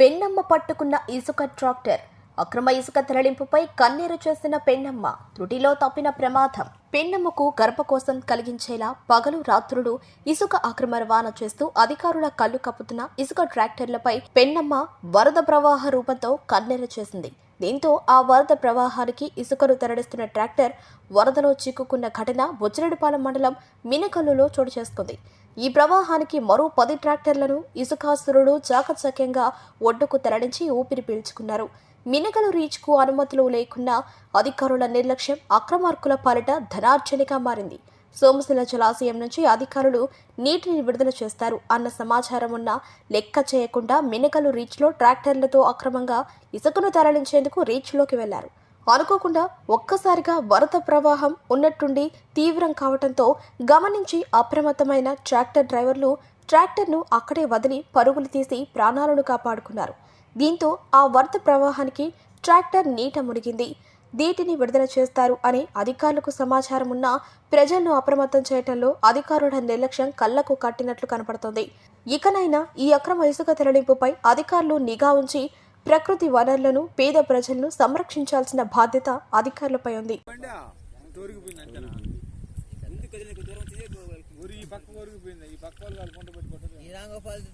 పెన్నమ్మ పట్టుకున్న ఇసుక ట్రాక్టర్. అక్రమ ఇసుక తరలింపుపై కన్నీరు చేసిన పెన్నమ్మ త్రుటిలో తప్పిన ప్రమాదం. పెన్నమ్మకు గర్భకోశం కలిగించేలా పగలు రాత్రులు ఇసుక అక్రమ రవాణా చేస్తూ అధికారుల కళ్ళు కప్పుతున్న ఇసుక ట్రాక్టర్లపై పెన్నమ్మ వరద ప్రవాహ రూపంతో కన్నెర చేసింది. దీంతో ఆ వరద ప్రవాహానికి ఇసుకను తరలిస్తున్న ట్రాక్టర్ వరదలో చిక్కుకున్న ఘటన బుచ్చిరెడ్డిపాలెం మండలం మినకల్లులో చోటు చేసుకుంది. ఈ ప్రవాహానికి మరో పది ట్రాక్టర్లను ఇసుకాసురుడు చాకచక్యంగా ఒడ్డుకు తరలించి ఊపిరి పీల్చుకున్నారు. మినగలు రీచ్కు అనుమతులు లేకున్నా అధికారుల నిర్లక్ష్యం అక్రమార్కుల పాలిట ధనార్జనగా మారింది. సోమశిల జలాశయం నుంచి అధికారులు నీటిని విడుదల చేస్తారు అన్న సమాచారం ఉన్నా లెక్క చేయకుండా మినకలు రీచ్లో ట్రాక్టర్లతో అక్రమంగా ఇసుకను తరలించేందుకు రీచ్లోకి వెళ్ళారు. అనుకోకుండా ఒక్కసారిగా వరద ప్రవాహం ఉన్నట్టుండి తీవ్రం కావడంతో గమనించి అప్రమత్తమైన ట్రాక్టర్ డ్రైవర్లు ట్రాక్టర్ను అక్కడే వదిలి పరుగులు తీసి ప్రాణాలను కాపాడుకున్నారు. దీంతో ఆ వరద ప్రవాహానికి ట్రాక్టర్ నీట మునిగింది. దీటిని విడుదల చేస్తారు అని అధికారులకు సమాచారం ఉన్నా ప్రజలను అప్రమత్తం చేయటంలో అధికారుల నిర్లక్ష్యం కళ్ళకు కట్టినట్లు కనపడుతోంది. ఇకనైనా ఈ అక్రమ ఇసుక తరలింపుపై అధికారులు నిఘా ఉంచి ప్రకృతి వనరులను పేద ప్రజలను సంరక్షించాల్సిన బాధ్యత అధికారులపై ఉంది.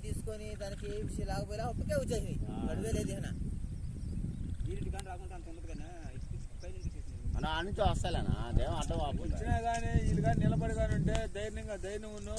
తీసుకొని దానికి నుంచి వస్తాలేనా? అదేం అడ్డం వచ్చినా కానీ వీళ్ళు కానీ నిలబడి కానీ ఉంటే ధైర్యంగా ధైర్యం ఉన్ను